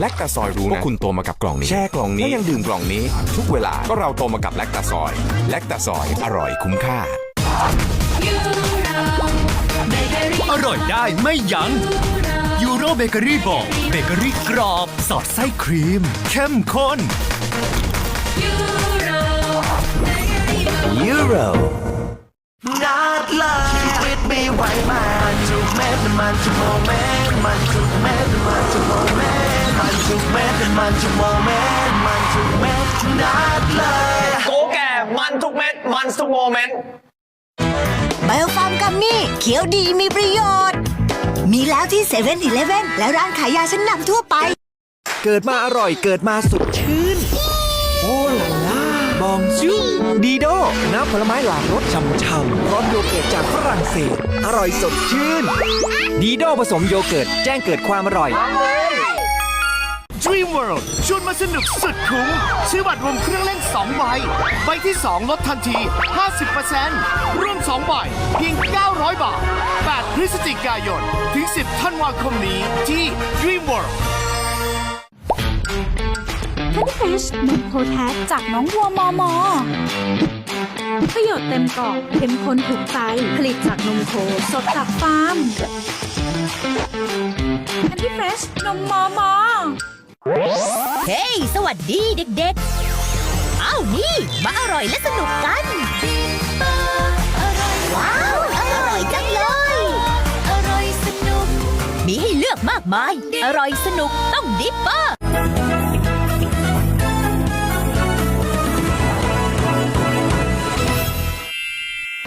แลคตาซอยรู้นะว่าคุณโตมากับกล่องนี้ แช่กล่องนี้แล้วยังดื่มกล่องนี้ ทุกเวลาก็เราโตมากับแลคตาซอยแลคตาซอยอร่อยคุ้มค่า อร่อยได้ไม่ยัง้งยูโรเบเกอรี่บอกเบเกอรี่กรอบ สอดไส้ครีม เข้มข้นยูโรนัดเลยชีวิตมีไหวมันทุกเม็ดมันทุกโมเมนต์มันทุก ม็ดมันทุกโมเมนต์มันทุกเม็ดนัดเลยโกแก่มันทุกเม็ดมันทุกโมเมนต์ไบโอฟาร์มกัมมี่เขียวดีมีประโยชน์ มีแล้วที่เซเว่นอีเลฟเว่นและร้านขายยาชั้นนำทั่วไป เกิดมาอร่อยเกิดมาสดชื่น โอ้ลาล่าบองจูดีโดน้ำผลไม้หลากรสช่ำๆร้อนโยเกิร์ตจากฝรั่งเศส อร่อยสดชื่น ดีโดผสมโยเกิร์ตแจ้งเกิดความอร่อย Dream World ชวนมาสนุกสุดคุ้มซื้อบัตรรวมเครื่องเล่น 2 ใบ ใบที่ 2 ลดทันที 50%รวม 2 ใบ เพียง 900 บาท 8 พฤศจิกายน ถึง 10 ธันวาคมนี้ที่ Dream World เทนฟิชนมโพแทสจากน้องวัวมอมอประโยชน์เต็มกล่องเข้มข้นถูกใจผลิตจากนมโคสดจากฟาร์มเทนฟิชนมมอมอ วัสดีเด็กๆ อ้าวนี่ มาอร่อยและสนุกกันว้าว อร่อยจังเลย อร่อยสนุก มีให้เลือกมากมาย อร่อยสนุกต้องดิปเปอร์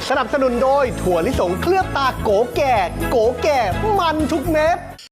สนับสนุนโดยถั่วลิสงเคลือบตาโกแก่ โกแก่มันทุกเม็ด